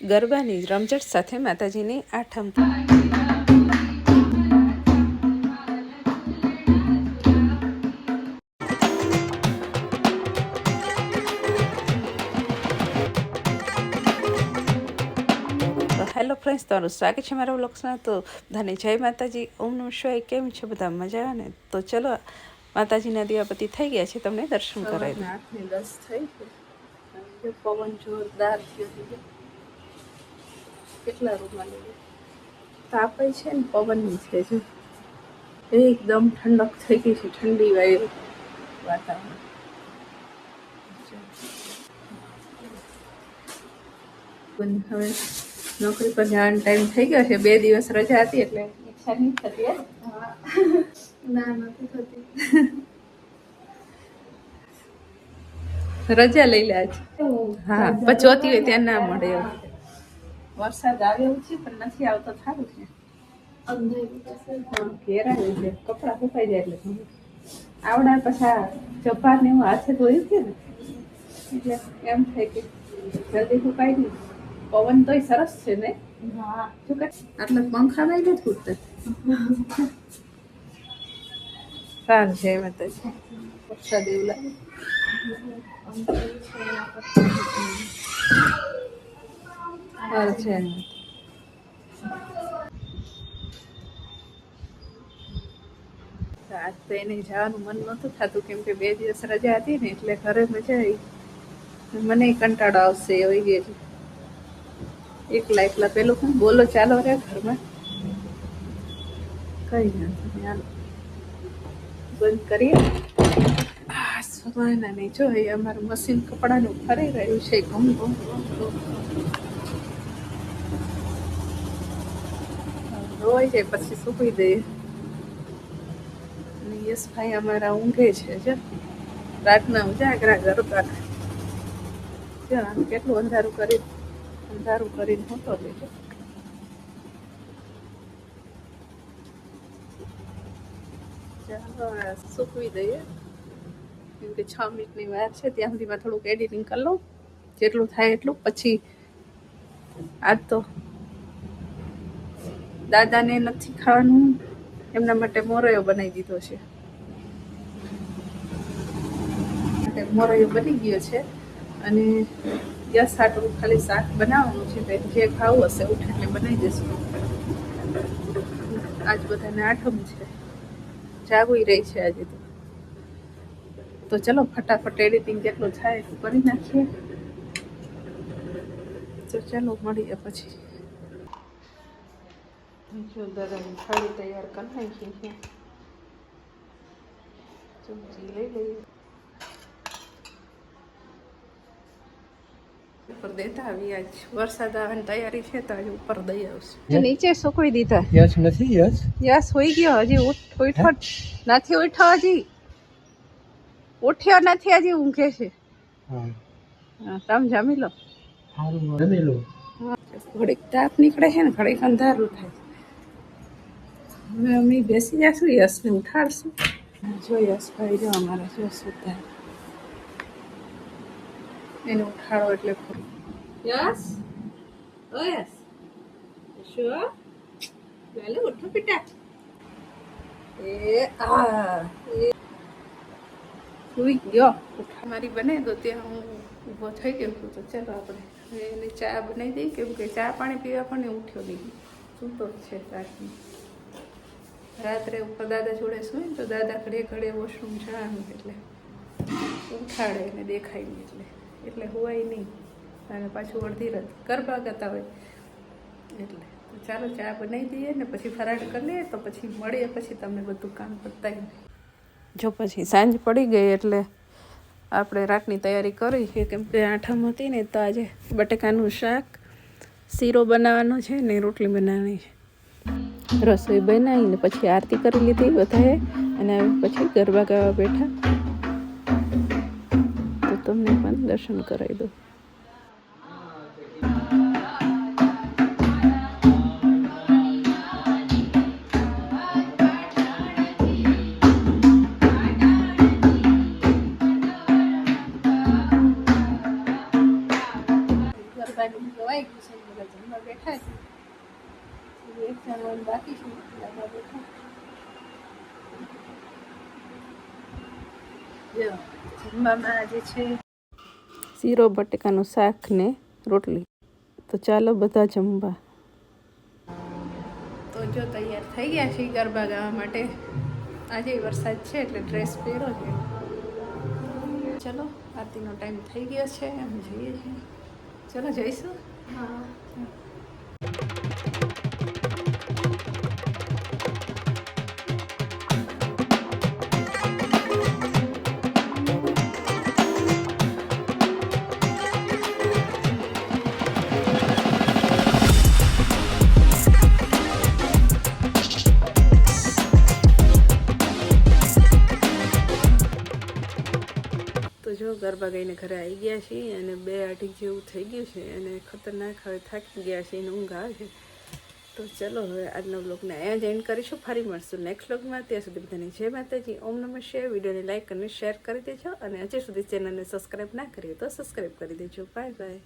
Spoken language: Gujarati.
ગરબાની રમઝટ સાથે માતાજીની આઠમ. હેલો ફ્રેન્ડ્સ, તમારું સ્વાગત છે મારા બ્લોગ્સમાં તો બધાને જય માતાજી. ઓમ નમ શિવાય. કેમ છે બધા? મજા ને? તો ચલો, માતાજીના દિવાપતિ થઈ ગયા છે તમને દર્શન કરાવી દસ થઈ પવન જોરદાર થયો કેટલા રૂમમાં લઈ તાપે છે ને પવનની છે જો. એકદમ ઠંડક થઈ ગઈ છે ઠંડી વાયુ વાતાવરણ. હવે નોકરી પર જવાનો ટાઈમ થઈ ગયો છે બે દિવસ રજા હતી એટલે ઈચ્છા નહીં થતી ના નથી થતી. રજા લઈ લે આજે. હા પછી જોતી હોય ત્યાં ના મળે એવું વરસાદ આવ્યો છે પણ નથી આવતો સારું છે. ઘેરાયું છે કપડાં સુકાઈ જાય એટલે આવડા પાછા ચપાર ને એવું હાથે ધોયું છે ને એટલે એમ થાય કે જલ્દી સુકાઈ નહીં પવન તોય સરસ છે ને? આટલા નહીં નથી ફૂટતા સારું છે એમાં તો વરસાદ એવું લાગે. છે. આજ તો એને જવાનું મન નહોતું થતું, કેમ કે બે દિવસ રજા હતી ને, એટલે ઘરે મજા આવી. મને કંટાળો આવશે એવી ગઈ એકલા એકલા પેલું પણ બોલો, ચાલો રે ઘરમાં. કઈ નથી બંધ કરીએ. આ ના નહીં જો અમારું મશીન કપડાનું ફરી રહ્યું છે. ગમ ગમ ગમ રોય જાય પછી સૂકવી દઈએ અને યશભાઈ અમારા ઊંઘે છે, જો. રાતના ઉજાગરા ગરબા જો, આમ કેટલું અંધારું કરી, અંધારું કરીને હોતો દઈએ. કેમ કે છ મિનિટની વાર છે, ત્યાં સુધીમાં થોડુંક એડિટિંગ કરી લઉં. જેટલું થાય એટલું, પછી આજ તો દાદાને નથી ખાવાનું. એમના માટે મોરયો બનાવી દીધો છે. મોરયો બની ગયો છે અને યસ આટલું ખાલી શાક બનાવવાનું છે તો જે ખાવું હશે ઉઠે એટલે બનાવી દેશું. આજ બધાને આઠમ છે. જાગવી રહી છે આજે તો. તો ચલો ફટાફટ એડિટિંગ જેટલું થાય કરી નાખીએ. તો ચલો મળીએ પછી. જો દાદાની થાળી તૈયાર કરી નાખી છે. ચમચી લઈ લઈએ. ઉપર દેતા આવી આજ વરસાદ આવવાની તૈયારી છે તો આજે ઉપર દઈ આવશે. નીચે સુકવી દીધા. યસ નથી યસ. યસ હોઈ ગયો. હજી ઉઠ નથી હજી. ઉઠ્યો નથી હજી ઊંઘે છે. હા. તમે જમી લો. સારું રમેલું ઘડીક તાપ નીકળે છે ને ઘડીક અંધારું થાય. હવે અમે બેસી જશું યશને ઉઠાડશું. જો યશભાઈ જો અમારા જો સુતા એને ઉઠાડો એટલે ખરું. યસ ઓ યસ શું લાલે ઉઠો બેટા. એ આ. સુઈ ગયો. ઉઠા. મારી બને તો ત્યાં હું ઊભો થઈ ગયો છું તો ચાલો આપણે હવે એને ચા બનાવી દઈએ. કેમ કે ચા પાણી પીવા પણ ઉઠ્યો નહીં. સૂતો તો છે રાતની રાત્રે ઉપર દાદા જોડે સુઈ તો દાદા ઘડે ઘડે વોશરૂમ જવાનું એટલે ઉઠાડે ને દેખાય નહીં એટલે. એટલે હોવાય નહીં. અને પાછું અડધી રાત ગરબા કરતા હોય. એટલે ચાલો ચા બનાવી દઈએ ને પછી ફરાળ કરી લઈએ તો પછી મળીએ, પછી તમને બધું કામ પતાવી જો પછી સાંજ પડી ગઈ એટલે આપણે રાતની તૈયારી કરી. છે કેમ કે આઠમ હતી ને તો આજે બટેકાનું શાક, શીરો બનાવવાનો છે ને રોટલી બનાવવાની છે. રસોઈ બનાવીને પછી આરતી કરી લીધી બધાએ અને પછી ગરબા ગાવા બેઠા. તો તમને પણ દર્શન કરાવી દઉં. હજી રાખીશું છે. જો છે શીરો બટેકાનું શાક ને રોટલી. તો ચાલો બધા જમવા. તો જો તૈયાર થઈ ગયા છીએ ગરબા ગાવા માટે. આજે વરસાદ છે એટલે ડ્રેસ પહેરો છે. ચલો આરતીનો ટાઈમ થઈ ગયો છે. અમે જઈએ છીએ. ચલો જઈશું? હા. જો ગરબા ગઈને ઘરે આવી ગયા છીએ અને બે અઢી જેવું થઈ ગયું છે અને ખતરનાક હવે થાકી ગયા છે અને ઊંઘ આવે છે. તો ચલો હવે આજનો બ્લોગને અહીંયા જ એન્ડ કરીશું. ફરી મળશું નેક્સ્ટ બ્લોગમાં ત્યાં સુધી બધાને જય માતાજી. ઓમ નમઃ શિવાય. વિડીયોને લાઇક અને શેર કરી દેજો. અને હજી સુધી ચેનલને સબસ્ક્રાઈબ ના કરીએ તો સબસ્ક્રાઈબ કરી દેજો. Bye bye